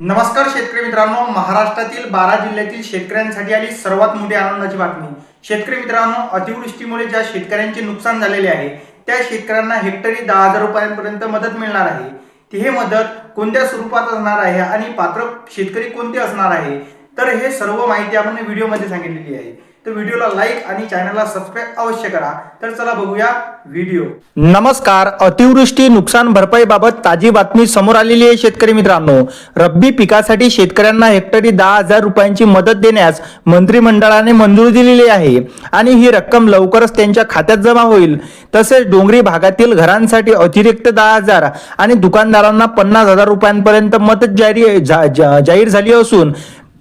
नमस्कार शेतकरी मित्रांनो महाराष्ट्रातील बारा जिल्ह्यातील शेतकऱ्यांसाठी आली सर्वात मोठी आनंदाची बातमी. शेतकरी मित्रांनो अतिवृष्टीमुळे ज्या शेतकऱ्यांचे नुकसान झालेले आहे त्या शेतकऱ्यांना हेक्टरी दहा हजार रुपयांपर्यंत मदत मिळणार आहे. ती हे मदत कोणत्या स्वरूपात असणार आहे आणि पात्र शेतकरी कोणते असणार आहे तर हे सर्व माहिती आपण व्हिडिओमध्ये सांगितलेली आहे. तर व्हिडिओला लाईक आणि चॅनलला सबस्क्राईब अवश्य करा. तर चला बघूया व्हिडिओ. नमस्कार. अतिवृष्टी नुकसान भरपाई बाबत ताजी बातमी समोर आलेली आहे शेतकरी मित्रांनो. रब्बी पिकासाठी शेतकऱ्यांना हेक्टरी दहा हजार रुपयांची मदत देण्यास मंत्रिमंडळाने मंजुरी दिलेली आहे आणि ही रक्कम लवकरच त्यांच्या खात्यात जमा होईल. तसेच डोंगरी भागातील घरांसाठी अतिरिक्त दहा हजार आणि दुकानदारांना पन्नास हजार रुपयांपर्यंत मदत जारी जाहीर झाली असून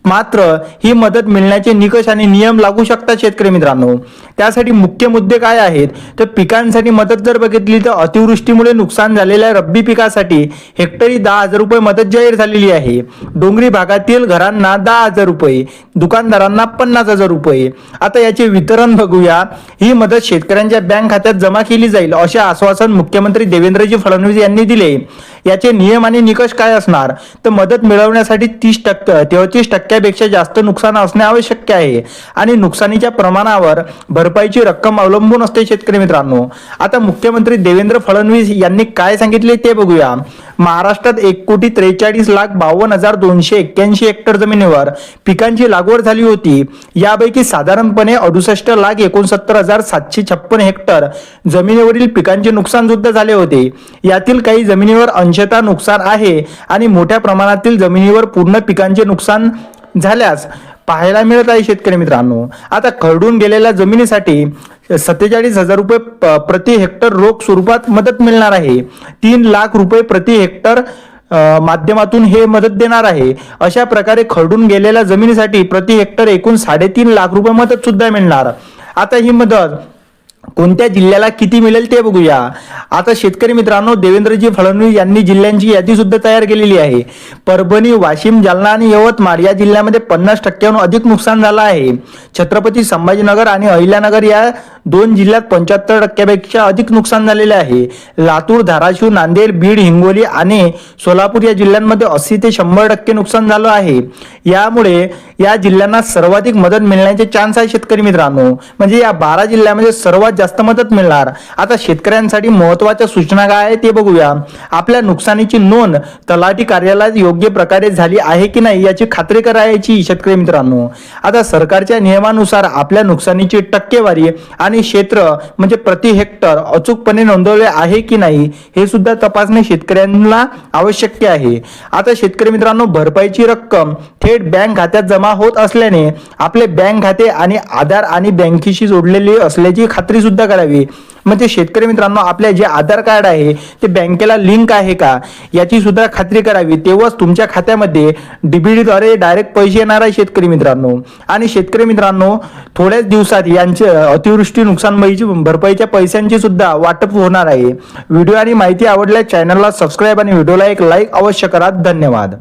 मात्र ही मदत मिळण्याचे निकष आणि नियम लागू शकतात शेतकरी मित्रांनो. त्यासाठी मुख्य मुद्दे काय आहेत? तर पिकांसाठी मदत जर बघितली तर अतिवृष्टीमुळे नुकसान झालेल्या रब्बी पिकासाठी हेक्टरी दहा हजार रुपये मदत जाहीर झालेली आहे. डोंगरी भागातील घरांना दहा हजार रुपये दुकानदारांना पन्नास हजार रुपये. आता याचे वितरण बघूया. ही मदत शेतकऱ्यांच्या बँक खात्यात जमा केली जाईल असे आश्वासन मुख्यमंत्री देवेंद्रजी फडणवीस यांनी दिले. याचे नियम आणि निकष काय असणार? तर मदत मिळवण्यासाठी तीस टक्के तेहतीस टक्क्यापेक्षा जास्त नुकसान असणे आवश्यक आहे. आणि नुकसानीच्या प्रमाणावर भरपाईची रक्कम अवलंबून असते शेतकरी मित्रांनो. आता मुख्यमंत्री देवेंद्र फडणवीस यांनी काय सांगितले ते बघूया. महाराष्ट्रात एक कोटी त्रेचाळीस लाख बावन्न हजार दोनशे एक्क्याऐंशी हेक्टर जमिनीवर पिकांची लागवड झाली होती. यापैकी साधारणपणे अडुसष्ट लाख एकोणसत्तर हजार सातशे छप्पन हेक्टर जमिनीवरील पिकांचे नुकसान सुद्धा झाले होते. यातील काही जमिनीवर अंशतः नुकसान आहे आणि मोठ्या प्रमाणातील जमिनीवर पूर्ण पिकांचे नुकसान झाल्यास पाहायला मिळत आहे शेतकरी मित्रांनो. आता खरडून गेलेल्या जमिनीसाठी सत्तेचाळीस हजार रुपये प- प्रति हेक्टर रोख स्वरूपात मदत मिळणार आहे. तीन लाख रुपये प्रति हेक्टर माध्यमातून हे मदत देणार आहे. अशा प्रकारे खरडून गेलेल्या जमिनीसाठी प्रति हेक्टर एकूण साडेतीन लाख रुपये मदत सुद्धा मिळणार. आता ही मदत कोणत्या जिल्ह्याला किती मिळेल ते बघूया. आता शेतकरी मित्रांनो देवेंद्रजी फडणवीस यांनी जिल्ह्यांची यादी सुद्धा तयार केलेली आहे. परभणी वाशिम जालना आणि यवतमाळ या जिल्ह्यामध्ये पन्नास टक्क्याहून अधिक नुकसान झालं आहे. छत्रपती संभाजीनगर आणि अहिल्यानगर या दोन जिल्ह्यात पंच्याहत्तर टक्क्यापेक्षा अधिक नुकसान झालेले आहे. लातूर धाराशिव नांदेड बीड हिंगोली आणि सोलापूर या जिल्ह्यांमध्ये अस्सी ते शंभर टक्के नुकसान झालं आहे. यामुळे या जिल्ह्यांना सर्वाधिक मदत मिळण्याचे चान्स आहे शेतकरी मित्रांनो. म्हणजे या बारा जिल्ह्यामध्ये सर्वात जास्त मदत मिळणार. आता शेतकऱ्यांसाठी महत्त्वाच्या सूचना काय आहे ते बघूया. आपल्या नुकसानीची नोंद तलाठी कार्यालयात योग्य प्रकारे झाली आहे की नाही याची खात्री करायची शेतकरी मित्रांनो. आता सरकारच्या नियमानुसार आपल्या नुकसानीची टक्केवारी आणि क्षेत्र म्हणजे प्रति हेक्टर अचूकपणे नोंदवले आहे की नाही हे सुद्धा तपासणे शेतकऱ्यांना आवश्यक आहे. आता शेतकरी मित्रांनो भरपाईची रक्कम थेट बँक खात्यात जमा होत असल्याने आपले बँक खाते आणि आधार आणि बँकेशी जोडलेले असल्याची खात्री सुद्धा करावी. म्हणजे शेतकरी मित्रांनो आपले जे आधार कार्ड आहे ते बँकेला लिंक आहे का? याची सुद्धा खात्री करावी. तेव्हाच तुमच्या खात्यामध्ये डीबीडीद्वारे डायरेक्ट पैसे येणार आहे शेतकरी मित्रांनो. आणि शेतकरी मित्रांनो थोड्याच दिवसात यांचे अतिवृष्टी नुकसान भरपाईच्या पैशांची सुद्धा वाटप होणार आहे. व्हिडिओ आणि माहिती आवडल्यास चॅनलला सबस्क्राईब आणि व्हिडिओला एक लाईक अवश्य करा. धन्यवाद.